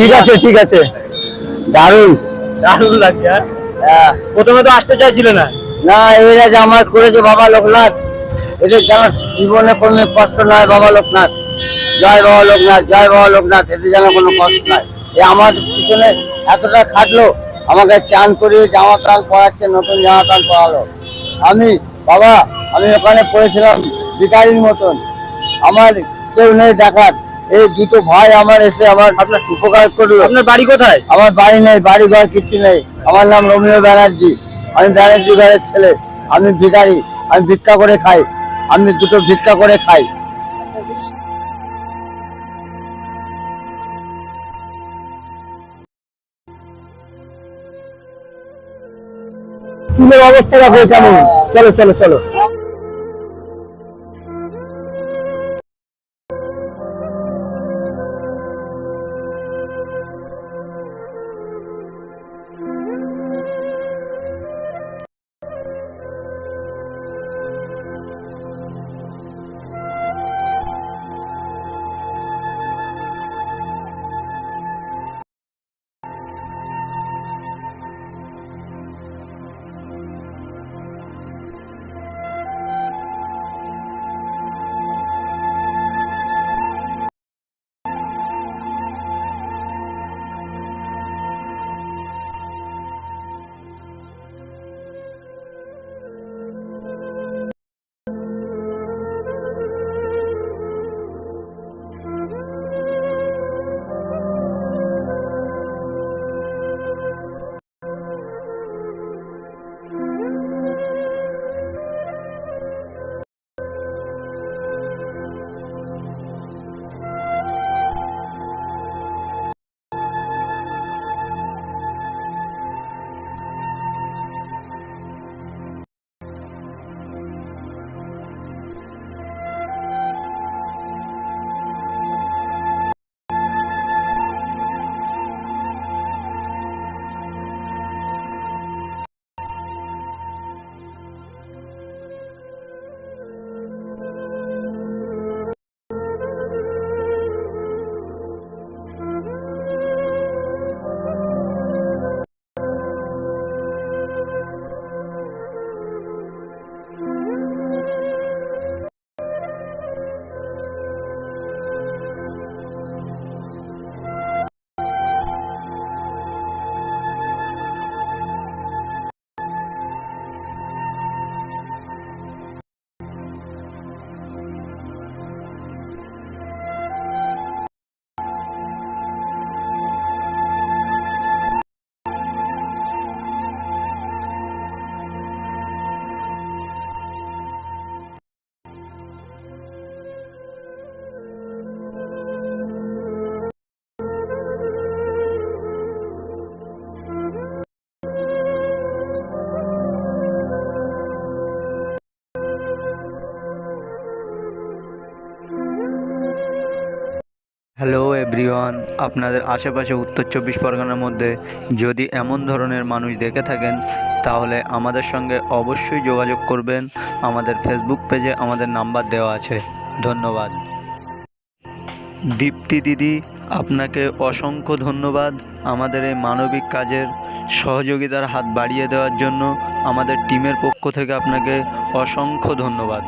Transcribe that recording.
ঠিক আছে ঠিক আছে। দারুণ। দারুণ লাগছে হ্যাঁ? হ্যাঁ। প্রথমে তো আসতে চাইছিলে না? না এবারে যে আমার করেছে বাবা লোকনাথ। এদের যেন জীবনে কোনো কষ্ট নয় বাবা লোকনাথ। জয় বাবা লোকনাথ জয় বাবা লোকনাথ এতে যেন কোনো কষ্ট নয় এ আমার পিছনে এতটা খাটলো আমাকে চান করিয়ে জামা প্যান্ট পরাচ্ছে নতুন জামা প্যান্ট পরালো। আমি বাবা আমি ওখানে পড়েছিলাম ভিকারির মতন। আমার কেউ নেই দেখার। এই দুটো ভাই আমার এসে আমার আপনার উপকার করল। আপনার বাড়ি কোথায়? আমার বাড়ি নেই বাড়ি ঘর কিচ্ছু নেই। আমার নাম রমীয় ব্যানার্জি। আমি ব্যানার্জি ঘরের ছেলে। আমি ভিখারি। আমি ভিক্ষা করে খাই। আমি দুটো ভিক্ষা করে খাই। চুলের অবস্থা কেমন। চলো চলো চলো। হ্যালো এভরিওয়ান আপনাদের আশেপাশে উত্তর চব্বিশ পরগনার মধ্যে যদি এমন ধরনের মানুষ দেখে থাকেন, তাহলে আমাদের সঙ্গে অবশ্যই যোগাযোগ করবেন। আমাদের ফেসবুক পেজে আমাদের নাম্বার দেওয়া আছে। ধন্যবাদ। দীপ্তি দিদি, আপনাকে অসংখ্য ধন্যবাদ আমাদের এই মানবিক কাজের সহযোগিতার হাত বাড়িয়ে দেওয়ার জন্য। আমাদের টিমের পক্ষ থেকে আপনাকে অসংখ্য ধন্যবাদ।